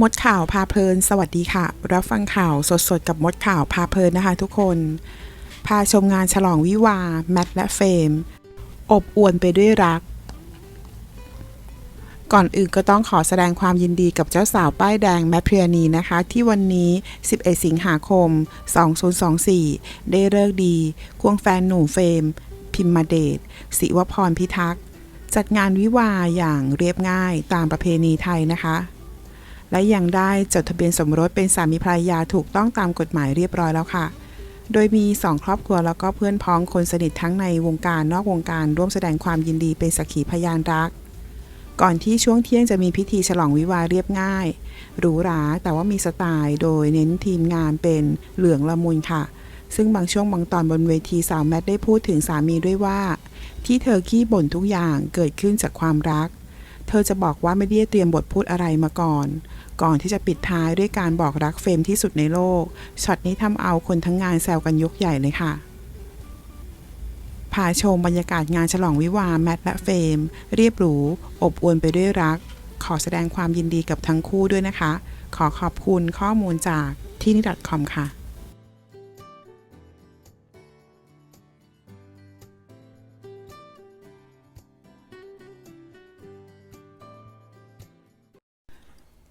มดข่าวพาเพลิน สวัสดีค่ะ รับฟังข่าวสดๆ กับมดข่าวพาเพลินนะคะทุกคน พาชมงานฉลองวิวา แมทและเฟรมอบอวลไปด้วยรัก ก่อนอื่นก็ต้องขอแสดงความยินดีกับเจ้าสาวป้ายแดงแมทเพียนีนะคะ ที่วันนี้ 11 สิงหาคม 2024 ได้เลิกดี ควงแฟนหนุ่มเฟรมพิมมาเดชศิวพรพิทักษ์จัดงานวิวาอย่างเรียบง่ายตามประเพณีไทยนะคะ และยังได้จดทะเบียนสมรสเป็นสามีภรรยาถูกต้องตามกฎหมายเรียบร้อยแล้วค่ะ โดยมีสองครอบครัวแล้วก็เพื่อนพ้องคนสนิททั้งในวงการนอกวงการร่วมแสดงความยินดีเป็นสักขีพยานรัก ก่อนที่ช่วงเที่ยงจะมีพิธีฉลองวิวาเรียบง่ายหรูหราแต่ว่ามีสไตล์ โดยเน้นทีมงานเป็นเหลืองละมุนค่ะ ซึ่งบางช่วงบางตอนบนเวทีสาวแมทได้พูดถึงสามีด้วยว่า ที่เธอขี้บ่นทุกอย่างเกิดขึ้นจากความรัก เธอจะบอกว่าไม่ได้เตรียมบทพูดอะไรมาก่อน ก่อนที่จะปิดท้ายด้วยการบอกรักเฟรมที่สุดในโลก ช็อตนี้ทำเอาคนทั้งงานแซวกันยกใหญ่เลยค่ะพาชมบรรยากาศงานฉลองวิวาแมทและเฟรมเรียบหรู อบอวลไปด้วยรัก ขอแสดงความยินดีกับทั้งคู่ด้วยนะคะ ขอขอบคุณข้อมูลจากที่นี่ .com ค่ะ